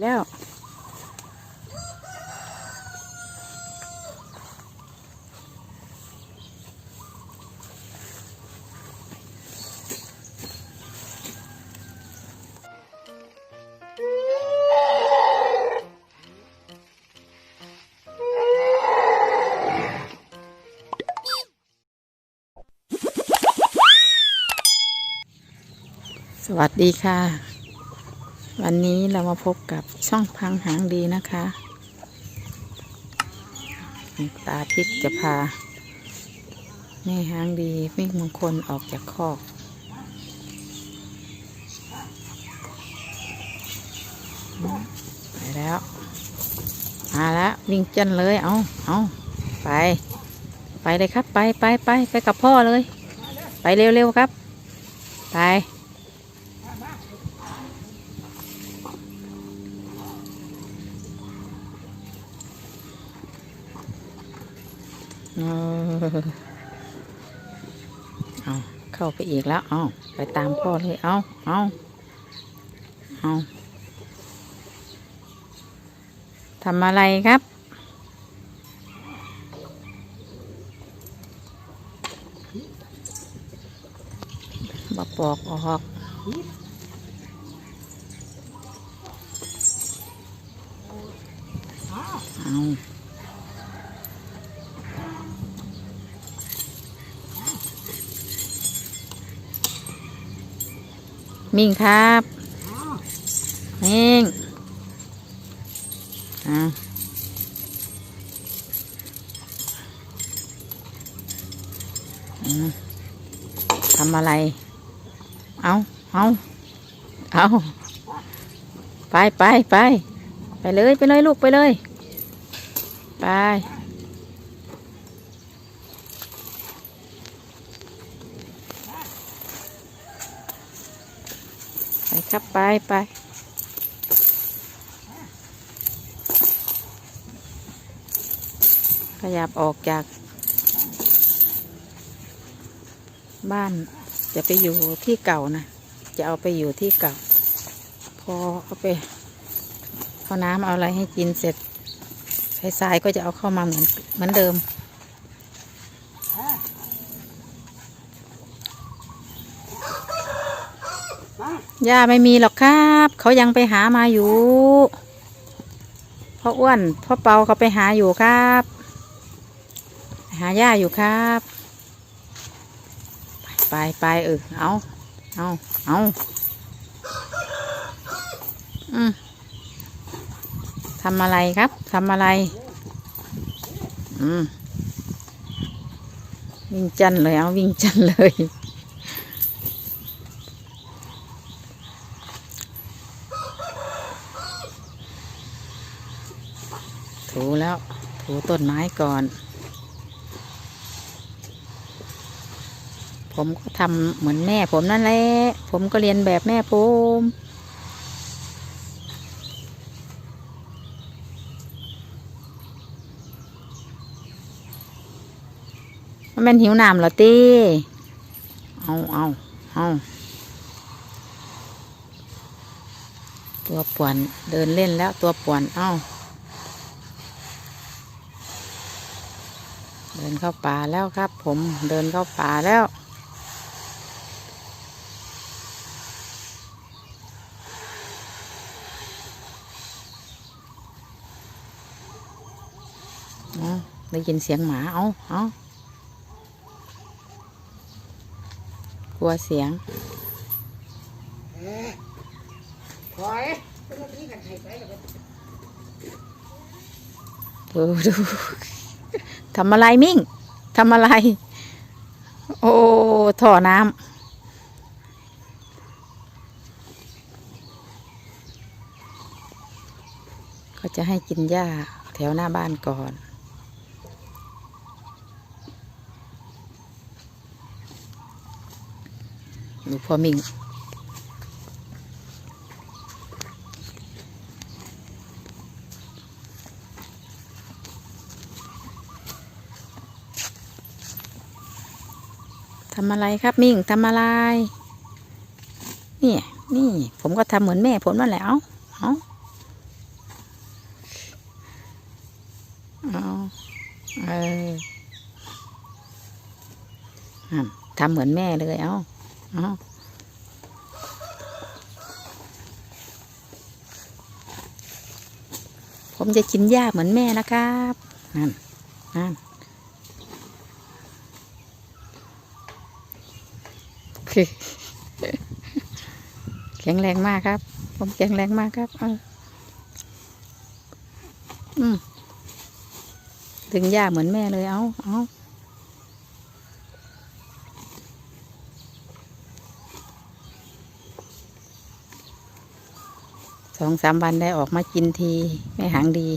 แล้ว สวัสดีค่ะ วันนี้เรามาพบกับช่องพังหางดีนะคะ ตาทิศจะพา แม่หางดีมิ่งมงคลออกจากคอกไปแล้ว มาแล้ววิ่งจันเลย เอาเอาไป ไปเลยครับ ไปไปไปไปกับพ่อเลย ไปเร็วๆครับ ไป เออ เอาเข้าไปอีกแล้ว เอาไปตามพ่อเลย เอาเอาเอาทำอะไรครับบปอกออกเอา มิ่งครับมิ่งอ่าทำอะไร เอาเอาเอาไปไปไป ไปเลย ไปเลยลูกไปเลย ไป ครับไปไปขยับออกจาก บ้านจะไปอยู่ที่เก่านะ จะเอาไปอยู่ที่เก่า พอเอาไปเอาน้ำเอาอะไรให้กินเสร็จสายก็จะเอาเข้ามาเหมือนเหมือนเดิม ย่าไม่มีหรอกครับ เขายังไปหามาอยู่พ่ออ้วนพ่อเปาเขาไปหาอยู่ครับ หาย่าอยู่ครับ ไปไปไปเออเอาเอาเอาอืมทำอะไรครับทำอะไร อืมวิ่งจันเลยเอาวิ่งจันเลย ถูแล้ว ถู ต้นไม้ก่อน ผมก็ทำเหมือนแม่ผมนั่นแหละ ผมก็เรียนแบบแม่ผมมันเป็นหิวน้ำเหรอตีเอาเอาเอาตัวป่วนเดินเล่นแล้วตัวป่วนเอาเดินเข้าป่าแล้วครับ ผมเดินเข้าป่าแล้วเอาได้ยินเสียงหมา เอาเอากลัวเสียงถอยเป็นแบบนี้กันไทยไปแล้วก็ดูดู ทำอะไรมิ่งทำอะไร โอ้ท่อน้ำก็จะให้กินหญ้าแถวหน้าบ้านก่อนดูพอมิ่ง ทำอะไรครับมิ่งทำอะไรนี่นี่ผมก็ทำเหมือนแม่ผมนั่แล้วเอาเอาเออทำเหมือนแม่เลยเอาเอาผมจะกินหญ้าเหมือนแม่นะครับนั่นนั่น แข็งแรงมากครับ ผมแข็งแรงมากครับเอาอืมถึงหญ้าเหมือนแม่เลยเอาเอาสองสามวันได้ออกมากินทีไม่หางดี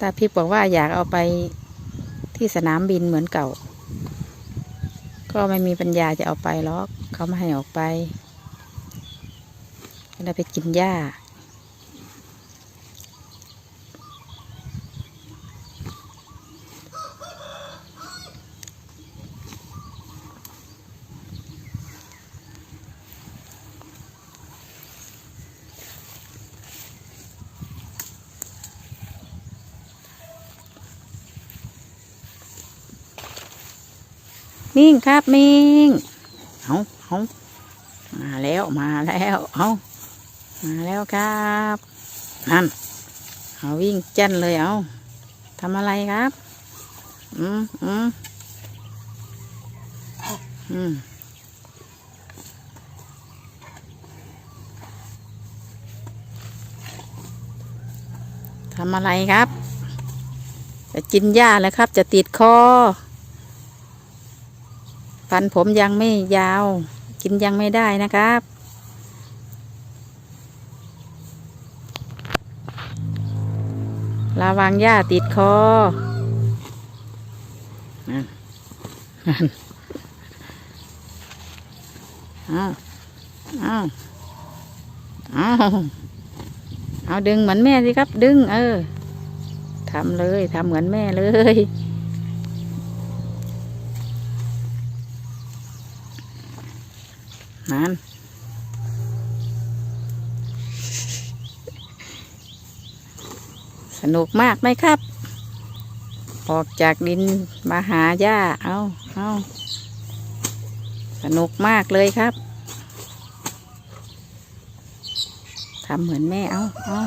ตาพี่บอกว่าอยากเอาไปที่สนามบินเหมือนเก่า ก็ไม่มีปัญญาจะเอาไปหรอกเขาไม่ให้ออกไปก็ได้ไปกินหญ้า มิ่งครับมิ่งเอาเอามาแล้วมาแล้วเอามาแล้วครับนั่นเอาวิ่งเจนเลยเอาทำอะไรครับอืมอืมอืมทำอะไรครับ จะกินหญ้าแล้วครับ จะติดคอ ฟันผมยังไม่ยาว กินยังไม่ได้นะครับ ระวังหญ้าติดคอเอาเอาเอาเอาดึงเหมือนแม่สิครับ ดึง เออทำเลยทำเหมือนแม่เลย นั่นสนุกมากไหมครับ ออกจากดินมาหาหญ้า เอาเอาสนุกมากเลยครับทำเหมือนแม่เอาเอา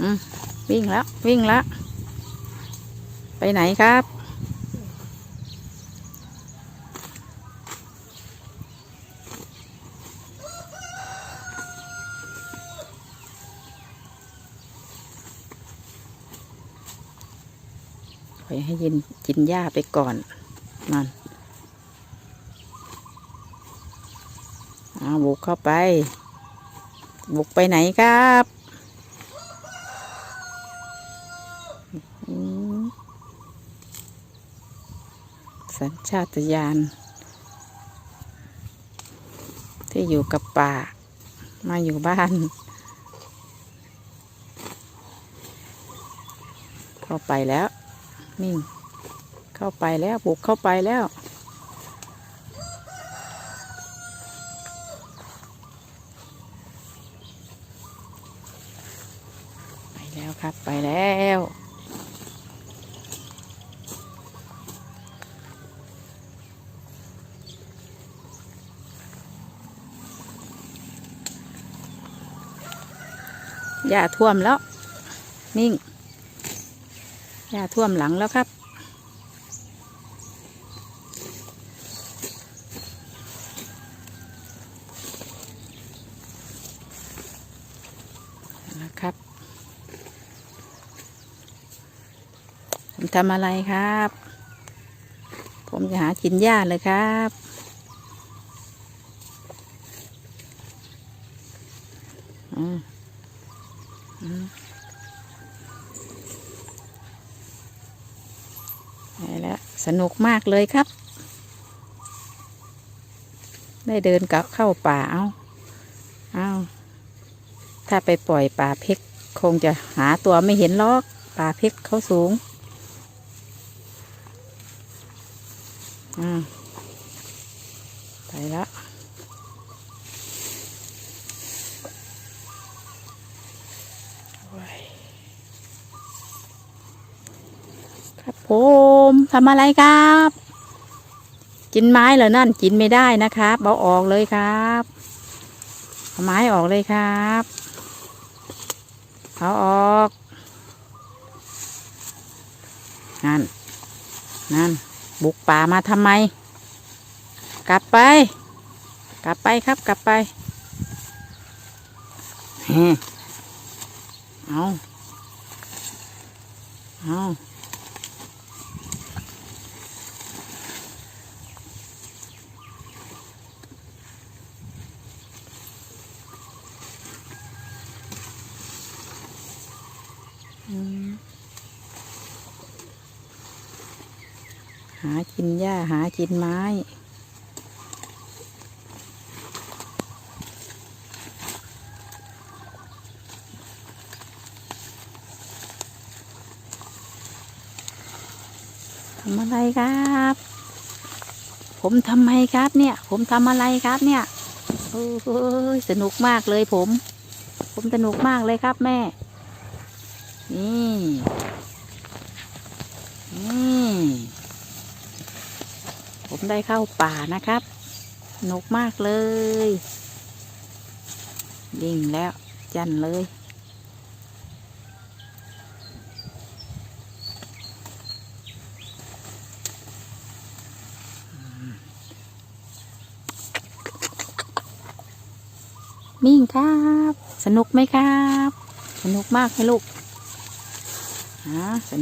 อืมวิ่งแล้ว วิ่งแล้ว ไปไหนครับ ให้ยินกินหญ้าไปก่อนนั่นเอาบุกเข้าไป บุกไปไหนครับสัญชาตญาณที่อยู่กับป่า มาอยู่บ้าน เข้าไปแล้ว นิ่เข้าไปแล้วบุกเข้าไปแล้ว ไปแล้วครับไปแล้วหญ้าท่วมแล้ว นิ่ง หญ้าท่วมหลังแล้วครับ นะครับผมทำอะไรครับ ผมจะหากินหญ้าเลยครับ ไปแล้วสนุกมากเลยครับ ได้เดินกับเข้าป่าเอาเอาถ้าไปปล่อยป่าเพกคงจะหาตัวไม่เห็นลอกป่าเพกเขาสูงอ่าไปแล้วครับผม ทำอะไรครับ กินไม้เหรอนั่นกินไม่ได้นะครับเอาออกเลยครับเอาไม้ออกเลยครับเอาออกนั่นนั่นบุกป่ามาทำไม กลับไป กลับไปครับกลับไปเฮ้เอาเอา หากินหญ้าหากินไม้ทำอะไรครับ ผมทำไมครับเนี่ย ผมทำอะไรครับเนี่ยโอ้ยสนุกมากเลยผม ผมสนุกมากเลยครับแม่ นี่ นี่ ผมได้เข้าป่านะครับนกมากเลยวิ่งแล้ว จันเลย มิ่งครับ สนุกไหมครับ สนุกมากไหมลูกฮะสนุก